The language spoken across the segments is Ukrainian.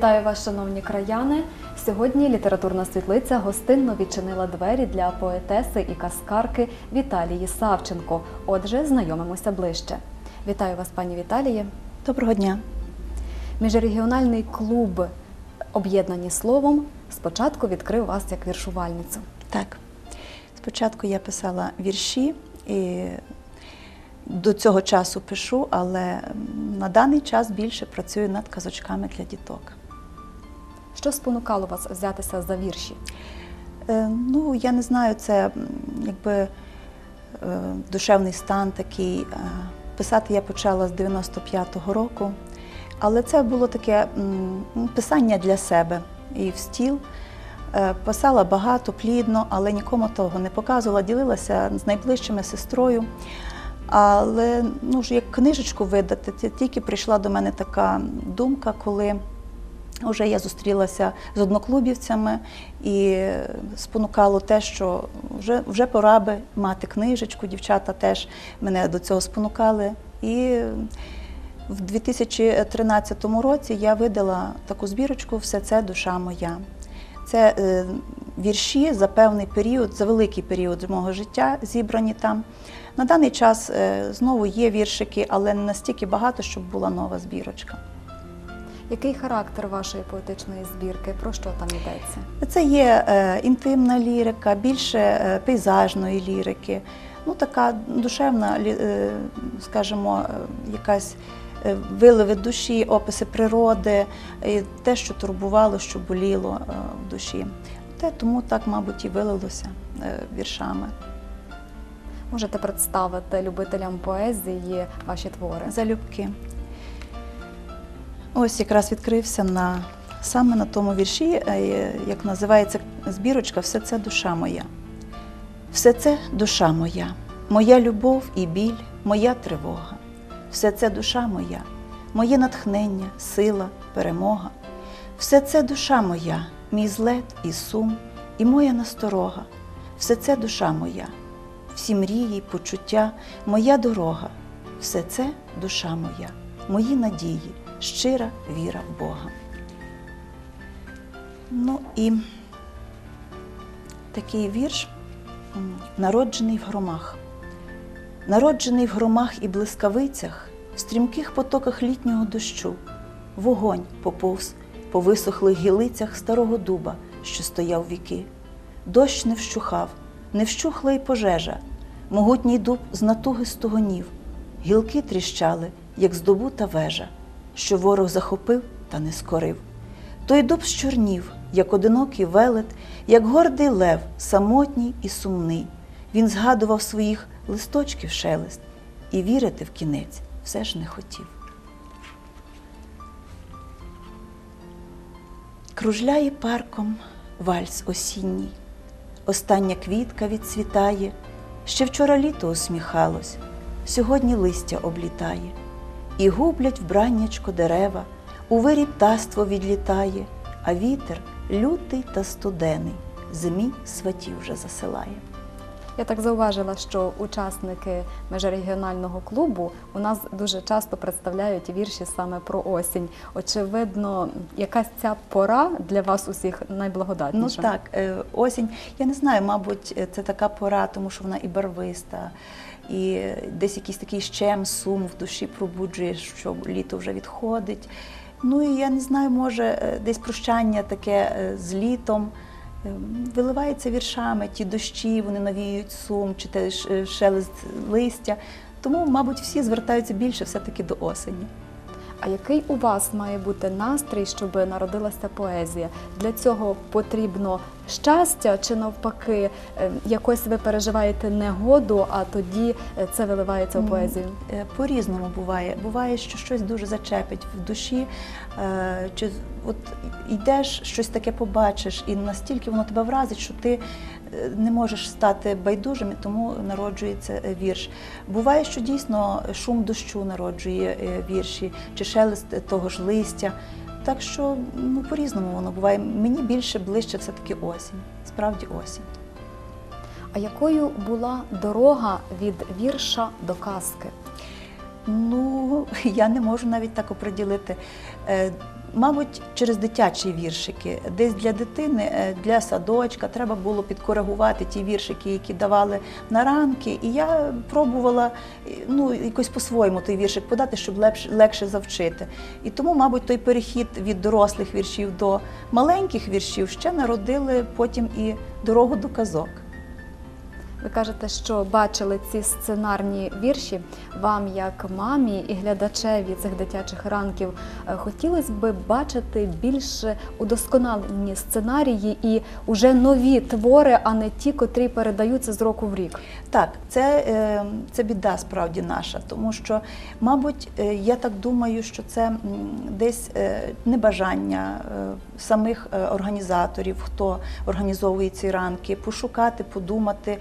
Вітаю вас, шановні краяни. Сьогодні літературна світлиця гостинно відчинила двері для поетеси і каскарки Віталії Савченко. Отже, знайомимося ближче. Вітаю вас, пані Віталіє. Доброго дня. Міжрегіональний клуб Об'єднані словом спочатку відкрив вас як віршувальницю. Так. Спочатку я писала вірші і до цього часу пишу, але на даний час більше працюю над казочками для діток. Що спонукало вас взятися за вірші? Е, Ну, я не знаю, це якби е, душевний стан такий. Е, Писати я почала з 95-го року, але це було таке м, писання для себе і в стіл. Е, Писала багато, плідно, але нікому того не показувала, ділилася з найближчими сестрою. Але ну, ж як книжечку видати, ті- тільки прийшла до мене така думка, коли вже я зустрілася з одноклубівцями і спонукало те, що вже, вже пора би мати книжечку. Дівчата теж мене до цього спонукали. І в 2013 році я видала таку збірочку Все це душа моя. Це е, вірші за певний період, за великий період мого життя зібрані там. На даний час е, знову є віршики, але не настільки багато, щоб була нова збірочка. Який характер вашої поетичної збірки? Про що там йдеться? Це є е, інтимна лірика, більше е, пейзажної лірики, ну така душевна, е, скажімо, е, якась е, виливи душі, описи природи, і те, що турбувало, що боліло е, в душі. Те тому так, мабуть, і вилилося е, віршами. Можете представити любителям поезії ваші твори? Залюбки. Ось якраз відкрився на саме на тому вірші, е, як називається збірочка Все це душа моя. Все це душа моя, моя любов і біль, моя тривога. Все це душа моя, моє натхнення, сила, перемога. Все це душа моя, мій злет і сум, і моя насторога. Все це душа моя, всі мрії, почуття, моя дорога. Все це душа моя, мої надії, щира віра в Бога. Ну і такий вірш народжений в громах. Народжений в громах і блискавицях, в стрімких потоках літнього дощу, вогонь поповз по висохлих гілицях старого дуба, що стояв віки. Дощ не вщухав, не вщухла й пожежа, могутній дуб з натуги стогонів, гілки тріщали, як здобута вежа, що ворог захопив та не скорив. Той дуб щорнів, як одинокий велет, як гордий лев, самотній і сумний. Він згадував своїх листочків шелест і вірити в кінець все ж не хотів. Кружляє парком вальс осінній, остання квітка відцвітає, ще вчора літо усміхалось, сьогодні листя облітає, і гублять вбраннячко дерева, у вирі птаство відлітає, а вітер лютий та студений, зимі сватів вже засилає. Я так зауважила, що учасники міжрегіонального клубу у нас дуже часто представляють вірші саме про осінь. Очевидно, якась ця пора для вас усіх найблагодатніша. Ну так, е, осінь. Я не знаю, мабуть, це така пора, тому що вона і барвиста, і десь якийсь такий щем, сум в душі пробуджує, що літо вже відходить. Ну і я не знаю, може, е, десь прощання таке е, з літом. е, Виливається віршами, ті дощі, вони навіюють сум, чи те шелест листя. Тому, мабуть, всі звертаються більше все-таки до осені. А який у вас має бути настрій, щоб народилася поезія? Для цього потрібно щастя чи навпаки, е, якось ви переживаєте негоду, а тоді е, це виливається в поезію? Е, По-різному буває. Буває, що щось дуже зачепить в душі, чи от йдеш, щось таке побачиш, і настільки воно тебе вразить, що ти не можеш стати байдужим, тому народжується е, вірш. Буває, що дійсно шум дощу народжує е, вірші, чи шелест того ж листя. Так що ну, по-різному воно буває. Мені більше ближче все-таки осінь. Справді осінь. А якою була дорога від вірша до казки? Ну, я не можу навіть так оприділити. Е, Мабуть, через дитячі віршики. Десь для дитини, е, для садочка треба було підкоригувати ті віршики, які давали на ранки. І я пробувала е, ну, якось по-своєму той віршик подати, щоб легше, легше завчити. І тому, мабуть, той перехід від дорослих віршів до маленьких віршів ще народили потім і дорогу до казок. Ви кажете, що бачили ці сценарні вірші. Вам, як мамі і глядачеві цих дитячих ранків, е, хотілося б бачити більш удосконалені сценарії і уже нові твори, а не ті, котрі передаються з року в рік. Так, це, е, це біда справді наша, тому що, мабуть, е, я так думаю, що це десь е, небажання самих організаторів, хто організовує ці ранки, пошукати, подумати.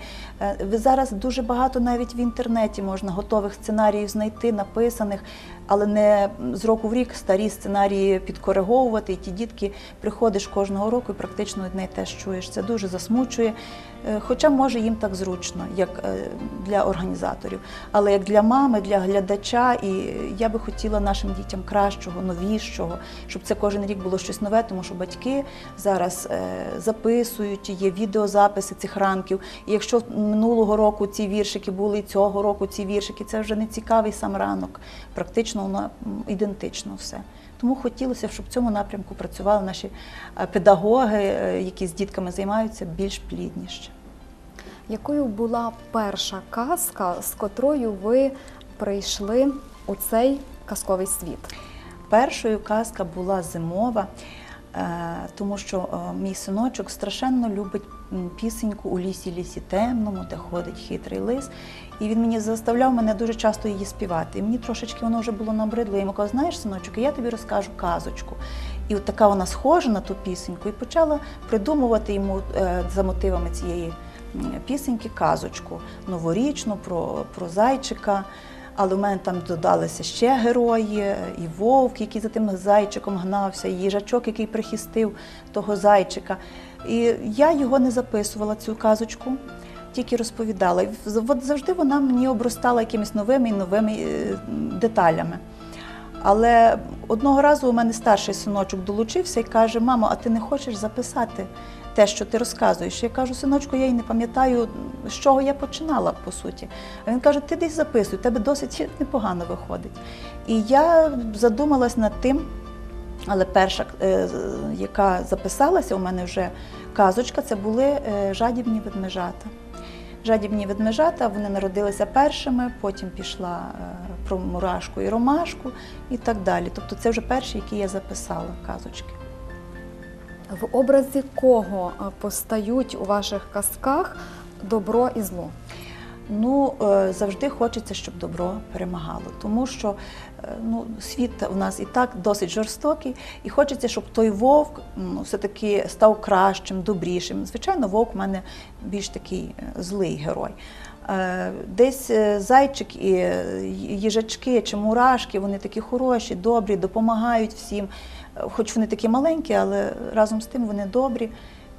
Ви зараз дуже багато навіть в інтернеті можна готових сценаріїв знайти, написаних, але не з року в рік старі сценарії підкориговувати. І ті дітки приходиш кожного року і практично одне й те ж чуєш. Це дуже засмучує. Е, Хоча може їм так зручно, як е, для організаторів, але як для мами, для глядача, і я би хотіла нашим дітям кращого, новішого, щоб це кожен рік було щось нове, тому що батьки зараз е, записують, є відеозаписи цих ранків. І якщо минулого року ці віршики були цього року ці віршики, це вже не цікавий сам ранок. Практично воно ідентично все. Тому хотілося, щоб в цьому напрямку працювали наші е, педагоги, е, які з дітками займаються більш плідніше. Якою була перша казка, з котрою ви прийшли у цей казковий світ? Першою казка була зимова, е, тому що мій синочок страшенно любить пісеньку у лісі лісі темному, де ходить хитрий лис. І він мені заставляв мене дуже часто її співати. І мені трошечки воно вже було набридло. Я йому казала, знаєш, синочок, я тобі розкажу казочку. І от така вона схожа на ту пісеньку, і почала придумувати йому е, за мотивами цієї пісеньки казочку новорічну про, про зайчика. Але в мене там додалися ще герої, і вовк, який за тим зайчиком гнався, і їжачок, який прихистив того зайчика. І я його не записувала, цю казочку, тільки розповідала. От завжди вона мені обростала якимись новими і новими е, деталями. Але одного разу у мене старший синочок долучився і каже: Мамо, а ти не хочеш записати те, що ти розказуєш? Я кажу, синочку, я й не пам'ятаю, з чого я починала, по суті. А він каже: ти десь записуй, тебе досить непогано виходить. І я задумалась над тим, але перша, е, яка записалася у мене вже казочка, це були е, жадібні ведмежата. Жадібні ведмежата вони народилися першими, потім пішла е, про мурашку і ромашку і так далі. Тобто це вже перші, які я записала казочки. В образі кого постають у ваших казках добро і зло? Ну, завжди хочеться, щоб добро перемагало, тому що ну, світ у нас і так досить жорстокий, і хочеться, щоб той вовк ну, все-таки став кращим, добрішим. Звичайно, вовк в мене більш такий е, злий герой. Е, Десь е, зайчик і їжачки чи мурашки, вони такі хороші, добрі, допомагають всім. Хоч вони такі маленькі, але разом з тим вони добрі.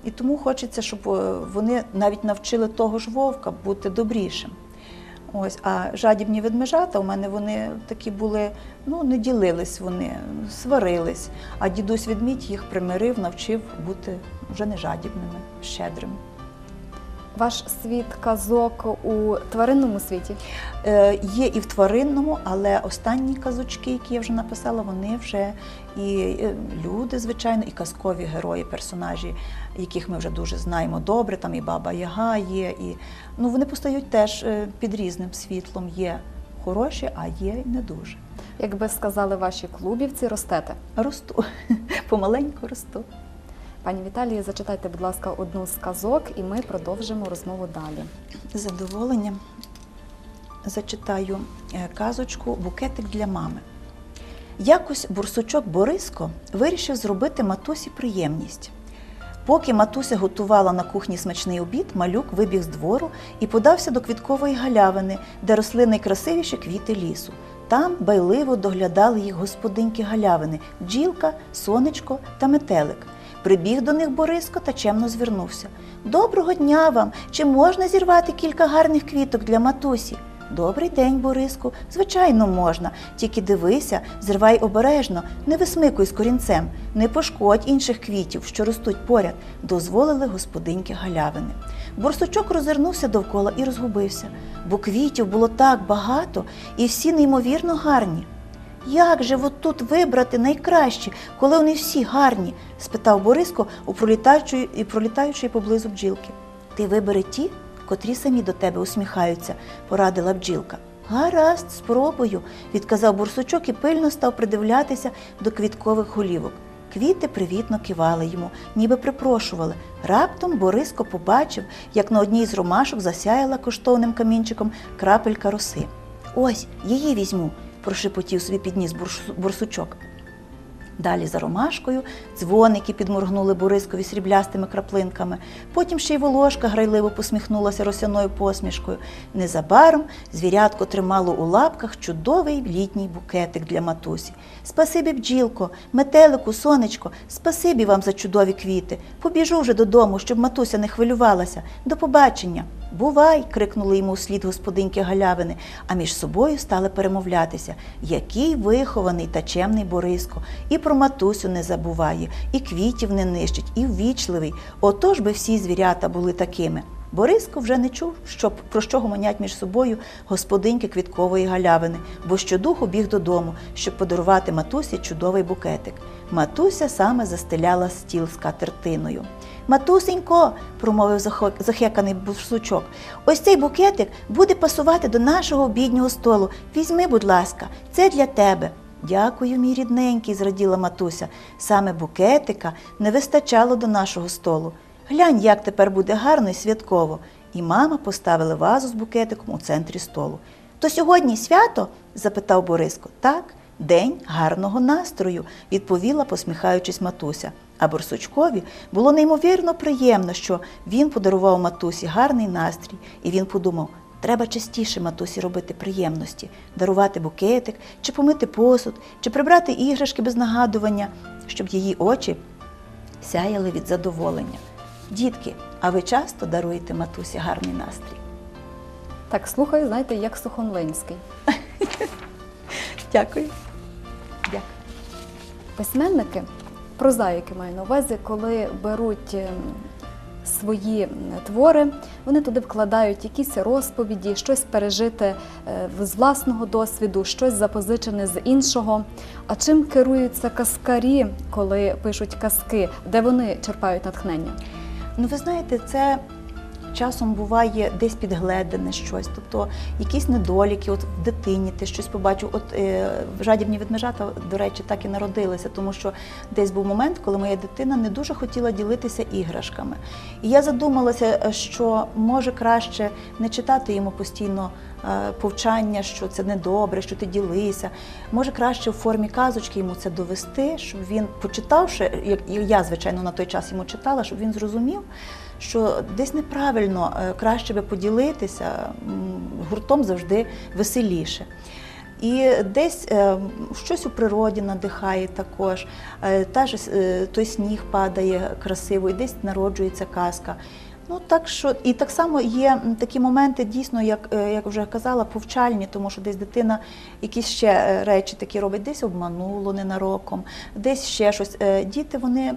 І тому хочеться, щоб вони навіть навчили того ж вовка бути добрішим. Ось, а жадібні ведмежата у мене вони такі були, ну не ділились вони, сварились. А дідусь ведмідь їх примирив, навчив бути вже не жадібними, щедрими. Ваш світ казок у тваринному світі? Е, є і в тваринному, але останні казочки, які я вже написала, вони вже і е, люди, звичайно, і казкові герої, персонажі, яких ми вже дуже знаємо добре. Там і баба Яга є, і ну вони постають теж е, під різним світлом. Є хороші, а є й не дуже. Якби сказали ваші клубівці, ростете. Росту, помаленьку росту. Пані Віталії, зачитайте, будь ласка, одну з казок, і ми продовжимо розмову далі. З задоволенням зачитаю е, казочку Букетик для мами. Якось бурсучок Бориско вирішив зробити матусі приємність. Поки матуся готувала на кухні смачний обід, малюк вибіг з двору і подався до квіткової галявини, де росли найкрасивіші квіти лісу. Там байливо доглядали їх господинки галявини бджілка, сонечко та метелик. Прибіг до них Бориско та чемно звернувся. Доброго дня вам! Чи можна зірвати кілька гарних квіток для матусі? Добрий день, Бориску. Звичайно, можна. Тільки дивися, зривай обережно, не висмикуй з корінцем, не пошкодь інших квітів, що ростуть поряд, дозволили господиньки галявини. Борсучок розвернувся довкола і розгубився, бо квітів було так багато і всі неймовірно гарні. Як же от тут вибрати найкращі, коли вони всі гарні? спитав Бориско у пролітаючої пролітаючої поблизу бджілки. Ти вибери ті, котрі самі до тебе усміхаються, порадила бджілка. Гаразд, спробую, відказав бурсучок і пильно став придивлятися до квіткових голівок. Квіти привітно кивали йому, ніби припрошували. Раптом Бориско побачив, як на одній з ромашок засяяла коштовним камінчиком крапелька роси. Ось, її візьму, прошепотів собі підніс бурс- бурсучок. Далі за ромашкою дзвоники підморгнули Борискові сріблястими краплинками. Потім ще й волошка грайливо посміхнулася росяною посмішкою. Незабаром звірятко тримало у лапках чудовий літній букетик для матусі. Спасибі, бджілко, метелику, сонечко, спасибі вам за чудові квіти. Побіжу вже додому, щоб матуся не хвилювалася. До побачення. Бувай, крикнули йому вслід господиньки галявини, а між собою стали перемовлятися. Який вихований та чемний Бориско, і про матусю не забуває, і квітів не нищить, і ввічливий. Отож би всі звірята були такими. Бориско вже не чув, що, про що гомонять між собою господиньки квіткової галявини, бо щодуху біг додому, щоб подарувати матусі чудовий букетик. Матуся саме застеляла стіл з катертиною. Матусенько, промовив захеканий бурсучок, ось цей букетик буде пасувати до нашого обіднього столу. Візьми, будь ласка, це для тебе. Дякую, мій рідненький, зраділа матуся. Саме букетика не вистачало до нашого столу. Глянь, як тепер буде гарно і святково. І мама поставила вазу з букетиком у центрі столу. То сьогодні свято? запитав Бориско. Так, день гарного настрою, відповіла, посміхаючись матуся. А Борсучкові було неймовірно приємно, що він подарував матусі гарний настрій, і він подумав, треба частіше матусі робити приємності, дарувати букетик, чи помити посуд, чи прибрати іграшки без нагадування, щоб її очі сяяли від задоволення. Дітки, а ви часто даруєте матусі гарний настрій? Так, слухаю, знаєте, як Сухомлинський. Дякую. Дякую. Письменники, прозаїки маю на увазі, коли беруть ем, свої твори, вони туди вкладають якісь розповіді, щось пережите е, з власного досвіду, щось запозичене з іншого. А чим керуються казкарі, коли пишуть казки, де вони черпають натхнення? Ну, ви знаєте, це часом буває десь підгледане щось, тобто якісь недоліки, от в дитині ти щось побачив. От е, жадібні ведмежата, до речі, так і народилися, тому що десь був момент, коли моя дитина не дуже хотіла ділитися іграшками. І я задумалася, е, що може краще не читати йому постійно е, повчання, що це недобре, що ти ділися. Може краще в формі казочки йому це довести, щоб він, почитавши, як я, звичайно, на той час йому читала, щоб він зрозумів, що десь неправильно е, краще би поділитися, гуртом завжди веселіше. І десь е, щось у природі надихає також. Е, та ж, той сніг падає красиво, і десь народжується казка. Ну так що і так само є такі моменти, дійсно, як, як вже казала, повчальні, тому що десь дитина якісь ще речі такі робить, десь обмануло ненароком, десь ще щось. Діти вони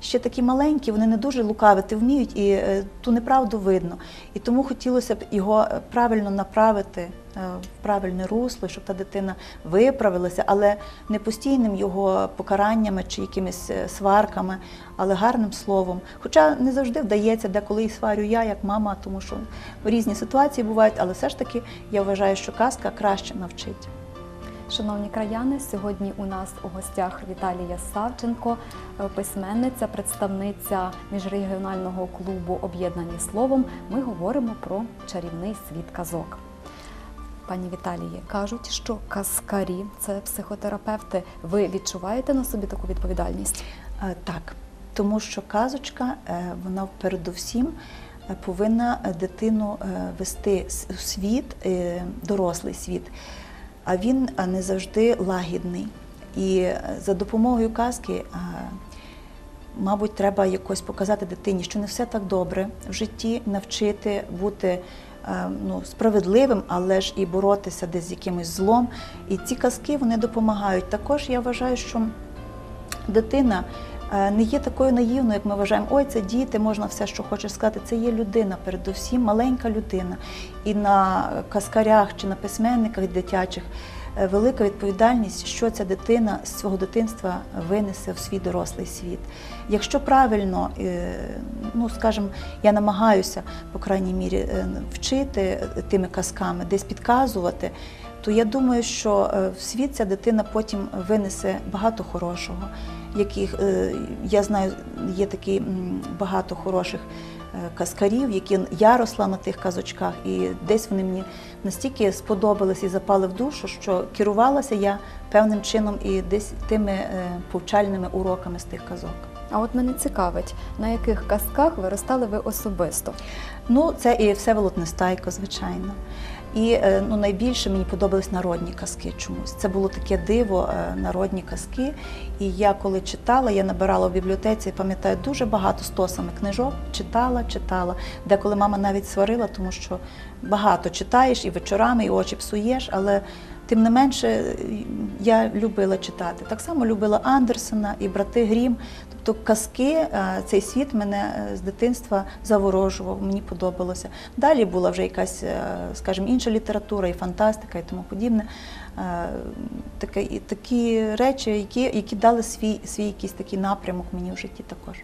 ще такі маленькі, вони не дуже лукавити вміють, і е, ту неправду видно. І тому хотілося б його е, правильно направити е, в правильне русло, щоб та дитина виправилася, але не постійним його покараннями чи якимись сварками, але гарним словом. Хоча не завжди вдається, деколи і сварю я, як мама, тому що різні ситуації бувають, але все ж таки я вважаю, що казка краще навчить. Шановні краяни, сьогодні у нас у гостях Віталія Савченко, е, письменниця, представниця міжрегіонального клубу Об'єднані словом. Ми говоримо про чарівний світ казок. Пані Віталіє, кажуть, що казкарі це психотерапевти. Ви відчуваєте на собі таку відповідальність? Е, Так, тому що казочка, е, вона передусім повинна дитину вести у світ, дорослий світ, а він не завжди лагідний. І е, за допомогою казки, е, мабуть, треба якось показати дитині, що не все так добре в житті, навчити бути е, ну, справедливим, але ж і боротися десь з якимось злом. І ці казки вони допомагають. Також я вважаю, що дитина не є такою наївною, як ми вважаємо, ой, це діти, можна все, що хочеш сказати. Це є людина, передусім маленька людина. І на казкарях чи на письменниках дитячих е, велика відповідальність, що ця дитина з свого дитинства винесе в свій дорослий світ. Якщо правильно, е, ну скажімо, я намагаюся, по крайній мірі, е, вчити е, тими казками, десь підказувати, то я думаю, що е, в світ ця дитина потім винесе багато хорошого. Яких е, я знаю, є такі багато хороших е, казкарів, які я росла на тих казочках, і десь вони мені настільки сподобались і запали в душу, що керувалася я певним чином і десь тими е, повчальними уроками з тих казок. А от мене цікавить, на яких казках виростали ви особисто? Ну, це і Всеволод Нестайко, звичайно. І е, ну, найбільше мені подобались народні казки чомусь. Це було таке диво, е, народні казки. І я коли читала, я набирала в бібліотеці, пам'ятаю, дуже багато стосами книжок, читала, читала. Деколи мама навіть сварила, тому що багато читаєш і вечорами, і очі псуєш, але тим не менше я любила читати. Так само любила Андерсена і брати Грім. Тобто казки, е, цей світ мене е, з дитинства заворожував, мені подобалося. Далі була вже якась, е, скажімо, інша література, і фантастика, і тому подібне. Таке, такі речі, які, які дали свій, свій якийсь такий напрямок мені в житті також.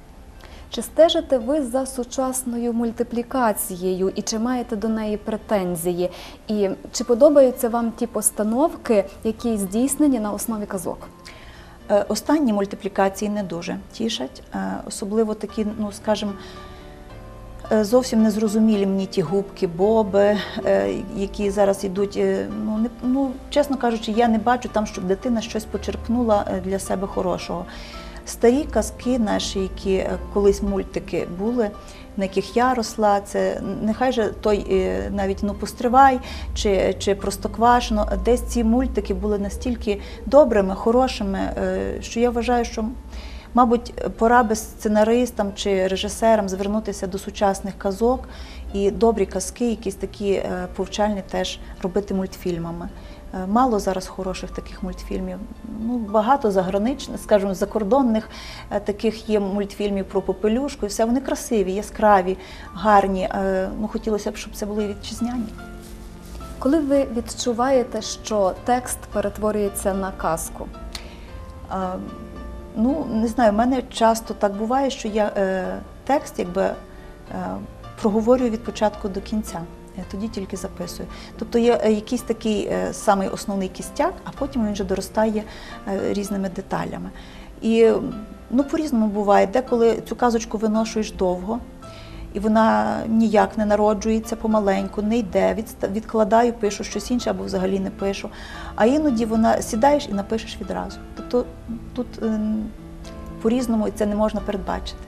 Чи стежите ви за сучасною мультиплікацією і чи маєте до неї претензії? І чи подобаються вам ті постановки, які здійснені на основі казок? Е, Останні мультиплікації не дуже тішать, е, особливо такі, ну скажімо, е, зовсім незрозумілі мені ті губки, боби, які зараз йдуть. Ну, не, ну, чесно кажучи, я не бачу там, щоб дитина щось почерпнула для себе хорошого. Старі казки наші, які е, колись мультики були, на яких я росла, це нехай же той е, навіть ну постривай чи, чи простоквашино, десь ці мультики були настільки добрими, хорошими, е, що я вважаю, що Мабуть, пора би сценаристам чи режисерам звернутися до сучасних казок і добрі казки, якісь такі повчальні теж робити мультфільмами. Е, Мало зараз хороших таких мультфільмів. Ну, багато заграничних, скажімо, закордонних е, таких є мультфільмів про попелюшку, і все вони красиві, яскраві, гарні. Е, Ну, хотілося б, щоб це були вітчизняні. Коли ви відчуваєте, що текст перетворюється на казку? А, Ну, не знаю, в мене часто так буває, що я е, текст якби е, проговорюю від початку до кінця. Е, Тоді тільки записую. Тобто є е, якийсь такий е, самий основний кістяк, а потім він вже доростає різними деталями. І ну, по-різному буває, деколи цю казочку виношуєш довго, і вона ніяк не народжується помаленьку, не йде, відкладаю, пишу щось інше або взагалі не пишу. А іноді вона сідаєш і напишеш відразу. Тобто тут ем, по-різному це не можна передбачити.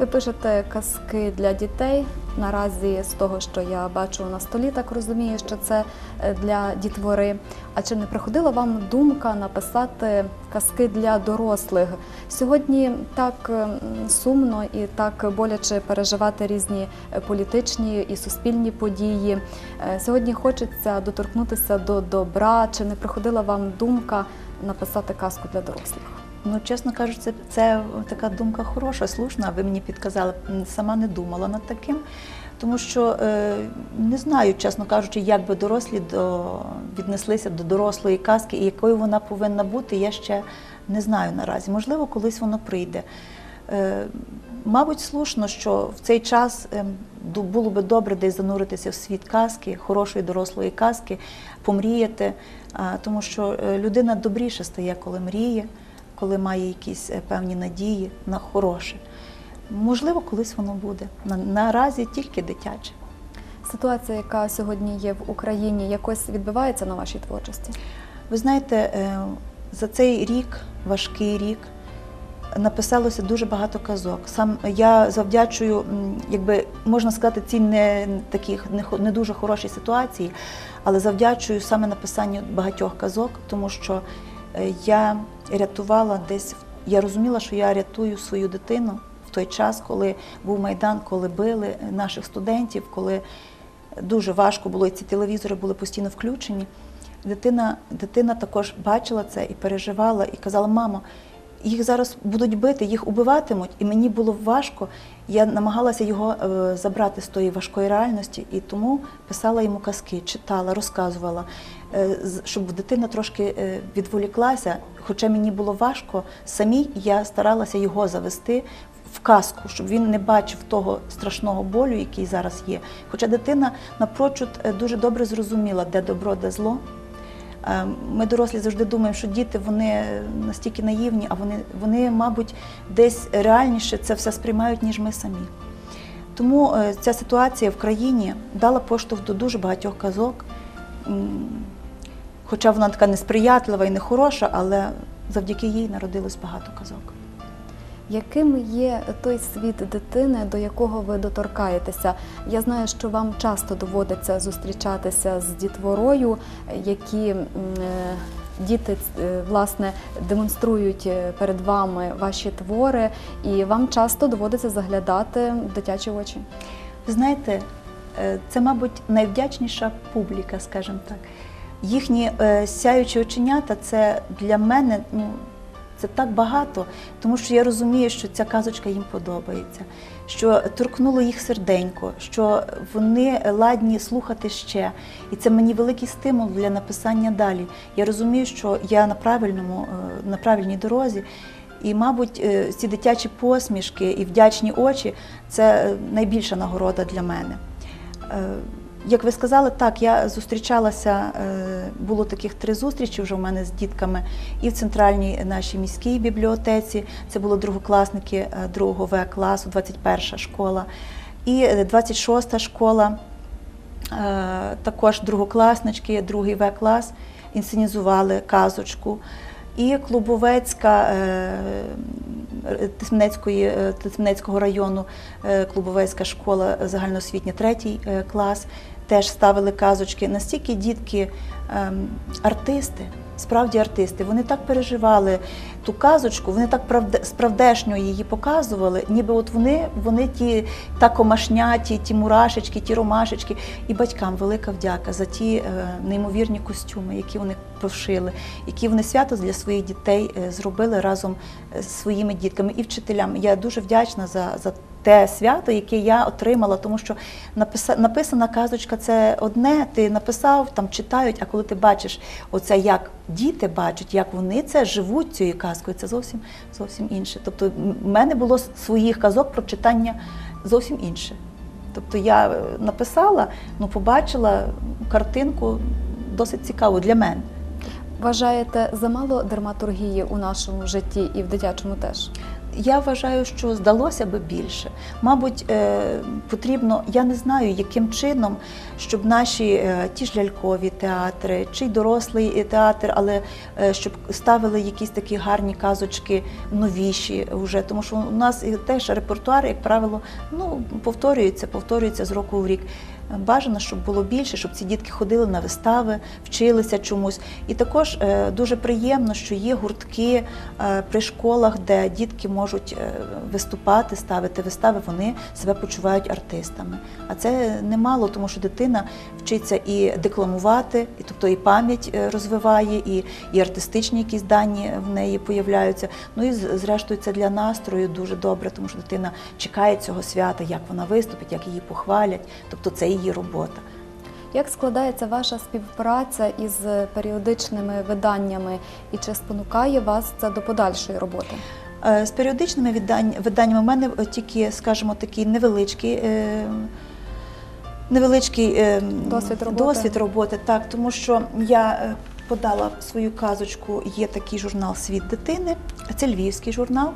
Ви пишете казки для дітей. Наразі з того, що я бачу на столі, так розумію, що це е, для дітвори. А чи не приходила вам думка написати казки для дорослих? Сьогодні так сумно і так боляче переживати різні е, політичні і суспільні події. Е, Сьогодні хочеться доторкнутися до добра. Чи не приходила вам думка написати казку для дорослих? Ну, чесно кажучи, це, це така думка хороша, слушна. Ви мені підказали, сама не думала над таким. Тому що е, не знаю, чесно кажучи, як би дорослі до, віднеслися до дорослої казки і якою вона повинна бути, я ще не знаю наразі. Можливо, колись воно прийде. Е, мабуть, слушно, що в цей час е, було би добре десь зануритися в світ казки, хорошої дорослої казки, помріяти, тому що е, людина добріше стає, коли мріє, коли має якісь е, певні надії на хороше. Можливо, колись воно буде. Наразі тільки дитяче. Ситуація, яка сьогодні є в Україні, якось відбивається на вашій творчості? Ви знаєте, е, за цей рік, важкий рік, написалося дуже багато казок. Сам я завдячую, якби можна сказати, цій не таких не, дуже хорошій ситуації, але завдячую саме написанню багатьох казок, тому що я рятувала десь, я розуміла, що я рятую свою дитину в той час, коли був майдан, коли били наших студентів, коли дуже важко було, і ці телевізори були постійно включені. Дитина, дитина також бачила це і переживала, і казала: мамо, їх зараз будуть бити, їх убиватимуть. І мені було важко. Я намагалася його е, забрати з тої важкої реальності, і тому писала йому казки, читала, розказувала, е, щоб дитина трошки е, відволіклася. Хоча мені було важко самій, я старалася його завести в казку, щоб він не бачив того страшного болю, який зараз є. Хоча дитина напрочуд е, дуже добре зрозуміла, де добро, де зло. Е, Ми дорослі завжди думаємо, що діти вони настільки наївні, а вони, вони, мабуть, десь реальніше це все сприймають, ніж ми самі. Тому е, ця ситуація в країні дала поштовх до дуже багатьох казок. Хоча вона така несприятлива і нехороша, але завдяки їй народилось багато казок. Яким є той світ дитини, до якого ви доторкаєтеся? Я знаю, що вам часто доводиться зустрічатися з дітворою, які е, діти е, власне демонструють е, перед вами ваші твори, і вам часто доводиться заглядати в дитячі очі. Ви знаєте, це, мабуть, найвдячніша публіка, скажімо так. Їхні е, сяючі оченята це для мене ну, це так багато, тому що я розумію, що ця казочка їм подобається, що торкнуло їх серденько, що вони ладні слухати ще. І це мені великий стимул для написання далі. Я розумію, що я на правильному, е, на правильній дорозі. І, мабуть, е, ці дитячі посмішки і вдячні очі це е, найбільша нагорода для мене. Як ви сказали, так, я зустрічалася, е, було таких три зустрічі вже у мене з дітками і в центральній нашій міській бібліотеці. Це були другокласники е, другого В класу, 21 школа, і е, 26 школа, е, також другокласнички, другий В клас інсценізували казочку. І Клубовецька е, Тисменецької, е, Тисменецького району, е, Клубовецька школа загальноосвітня, третій клас, теж ставили казочки. Настільки дітки ем, артисти, справді артисти, вони так переживали ту казочку, вони так правде, справдешньо її показували, ніби от вони, вони ті та комашняті, ті мурашечки, ті ромашечки. І батькам велика вдяка за ті е, неймовірні костюми, які вони пошили, які вони свято для своїх дітей е, зробили разом з своїми дітками і вчителям. Я дуже вдячна за, за те свято, яке я отримала, тому що написана казочка це одне, ти написав, там читають, а коли ти бачиш оце, як діти бачать, як вони це живуть цією казкою, це зовсім зовсім інше. Тобто, в мене було своїх казок про читання зовсім інше. Тобто я е, написала, ну побачила картинку досить цікаву для мене. Вважаєте замало драматургії у нашому житті і в дитячому теж? Я вважаю, що здалося би більше. Мабуть, е, потрібно, я не знаю, яким чином, щоб наші е, ті ж лялькові театри, чи дорослий театр, але е, щоб ставили якісь такі гарні казочки новіші вже. Тому що у нас теж репертуар, як правило, ну, повторюється, повторюється з року в рік. Бажано, щоб було більше, щоб ці дітки ходили на вистави, вчилися чомусь. І також е, дуже приємно, що є гуртки е, при школах, де дітки можуть е, виступати, ставити вистави, вони себе почувають артистами. А це немало, тому що дитина вчиться і декламувати, і тобто і пам'ять розвиває, і, і артистичні якісь дані в неї появляються. Ну і зрештою це для настрою дуже добре, тому що дитина чекає цього свята, як вона виступить, як її похвалять. Тобто це її робота. Як складається ваша співпраця із періодичними виданнями і чи спонукає вас це до подальшої роботи? Е, З періодичними виданнями у мене е, тільки, скажімо, такий невеличкий. е, Невеличкий Досвід роботи. досвід роботи, так, тому що я подала свою казочку, є такий журнал Світ дитини, це львівський журнал.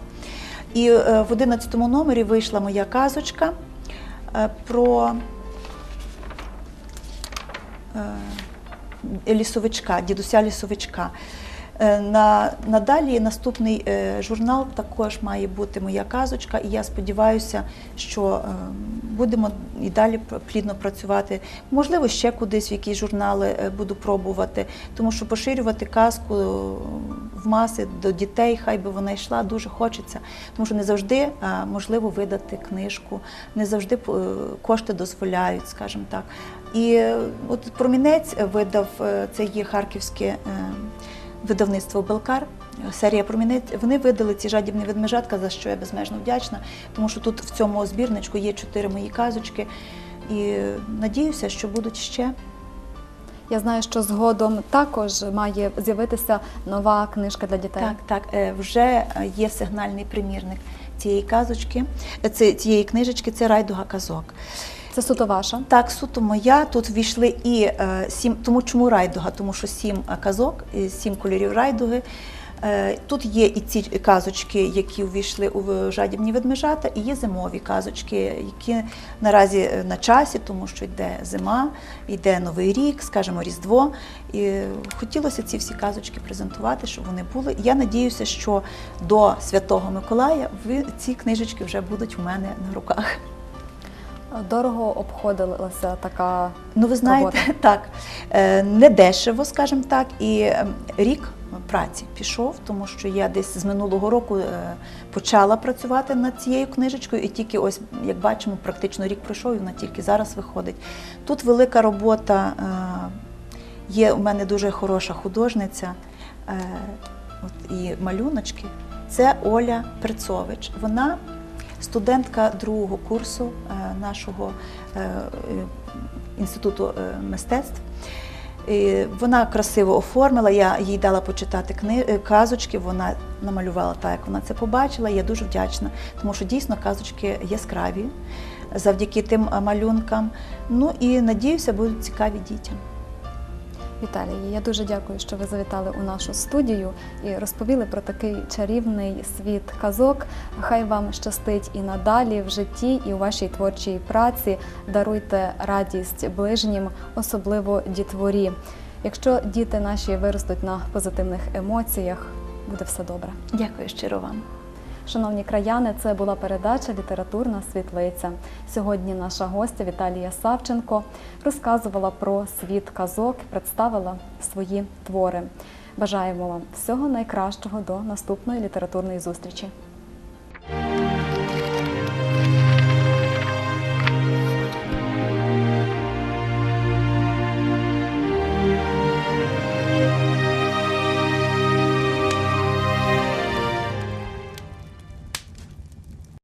І в 11 номері вийшла моя казочка про лісовичка, дідуся лісовичка. Е, На, надалі наступний е, журнал також має бути моя казочка, і я сподіваюся, що е, будемо і далі плідно працювати. Можливо, ще кудись в якісь журнали е, буду пробувати, тому що поширювати казку е, в маси до дітей, хай би вона йшла, дуже хочеться, тому що не завжди е, можливо видати книжку, не завжди е, кошти дозволяють, скажімо так. І е, от промінець видав е, це є харківське. е, видавництво Белкар, серія Промінець. Вони видали ці жадібні ведмежатка, за що я безмежно вдячна, тому що тут в цьому збірничку є чотири мої казочки. І надіюся, що будуть ще. Я знаю, що згодом також має з'явитися нова книжка для дітей. Так, так, вже є сигнальний примірник цієї казочки, цієї книжечки, це райдуга казок. Це суто ваша. Так, суто моя. Тут війшли і е, сім. Тому чому райдуга? Тому що сім е, казок, сім кольорів райдуги. Е, Тут є і ці казочки, які увійшли у жадібні ведмежата, і є зимові казочки, які наразі на часі, тому що йде зима, йде новий рік, скажімо, Різдво. І хотілося ці всі казочки презентувати, щоб вони були. Я надіюся, що до Святого Миколая ці книжечки вже будуть у мене на руках. Дорого обходилася така Ну, ви знаєте, робота. так, е, не дешево, скажімо так, і е, рік праці пішов, тому що я десь з минулого року е, почала працювати над цією книжечкою, і тільки ось, як бачимо, практично рік пройшов, і вона тільки зараз виходить. Тут велика робота, е, є у мене дуже хороша художниця, от, і малюночки. Це Оля Перцович. Вона студентка другого курсу е, нашого е, е, інституту мистецтв. Вона красиво оформила. Я їй дала почитати кни... казочки. Вона намалювала так, як вона це побачила. Я дуже вдячна, тому що дійсно казочки яскраві завдяки тим малюнкам. Ну і надіюся, будуть цікаві дітям. Віталій, я дуже дякую, що ви завітали у нашу студію і розповіли про такий чарівний світ казок. Хай вам щастить і надалі в житті, і у вашій творчій праці. Даруйте радість ближнім, особливо дітворі. Якщо діти наші виростуть на позитивних емоціях, буде все добре. Дякую щиро вам. Шановні краяни, це була передача Літературна світлиця. Сьогодні наша гостя Віталія Савченко розказувала про світ казок, представила свої твори. Бажаємо вам всього найкращого до наступної літературної зустрічі.